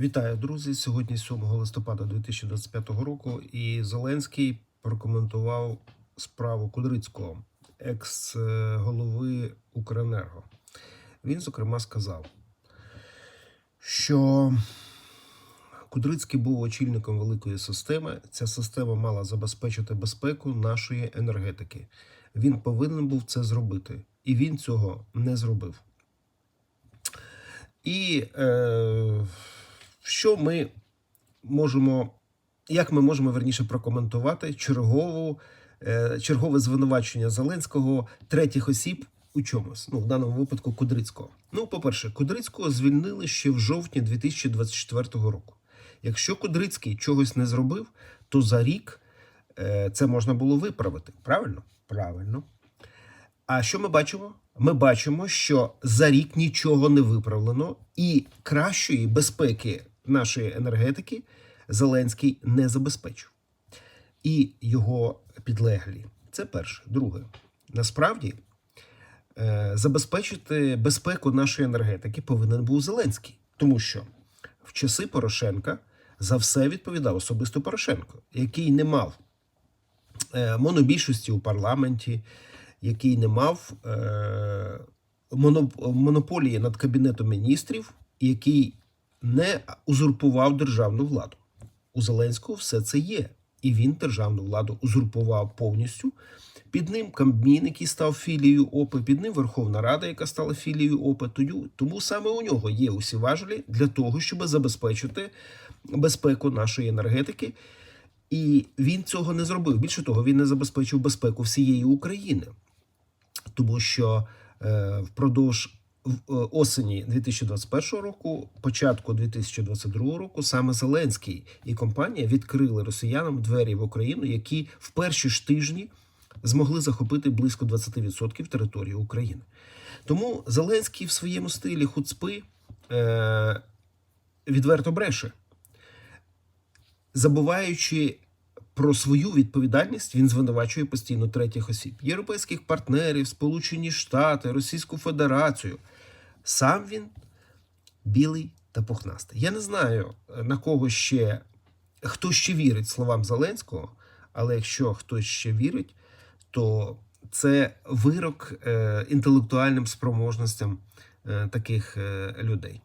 Вітаю, друзі! Сьогодні 7 листопада 2025 року, і Зеленський прокоментував справу Кудрицького, екс-голови Укренерго. Він, зокрема, сказав, що Кудрицький був очільником великої системи. Ця система мала забезпечити безпеку нашої енергетики. Він повинен був це зробити, і він цього не зробив. І е, що ми можемо, як ми можемо верніше прокоментувати чергову, е, чергове звинувачення Зеленського третіх осіб у чомусь, ну в даному випадку Кудрицького. Ну, по-перше, Кудрицького звільнили ще в жовтні 2024 року. Якщо Кудрицький чогось не зробив, то за рік е, це можна було виправити. Правильно? Правильно. А що ми бачимо? Ми бачимо, що за рік нічого не виправлено, і кращої безпеки нашої енергетики Зеленський не забезпечив. І його підлеглі. Це перше. Друге, насправді е, забезпечити безпеку нашої енергетики повинен був Зеленський, тому що в часи Порошенка за все відповідав особисто Порошенко, який не мав е, монобільшості у парламенті, який не мав е, монополії над кабінетом міністрів, який не узурпував державну владу. У Зеленського все це є, і він державну владу узурпував повністю. Під ним Кабмін, який став філією ОПИ, під ним Верховна Рада, яка стала філією. Тою- Тому саме у нього є усі важелі для того, щоб забезпечити безпеку нашої енергетики. І він цього не зробив. Більше того, він не забезпечив безпеку всієї України, тому що е, впродовж осені 2021 року, початку 2022 року, саме Зеленський і компанія відкрили росіянам двері в Україну, які в перші ж тижні змогли захопити близько 20% території України. Тому Зеленський в своєму стилі хуцпи е, відверто бреше забуваючи про свою відповідальність, він звинувачує постійно третіх осіб, європейських партнерів, Сполучені Штати, Російську Федерацію. Сам він білий та пухнастий. Я не знаю е, на кого ще хто ще вірить словам Зеленського, але якщо хтось ще вірить, то це вирок е, інтелектуальним спроможностям е, таких людей.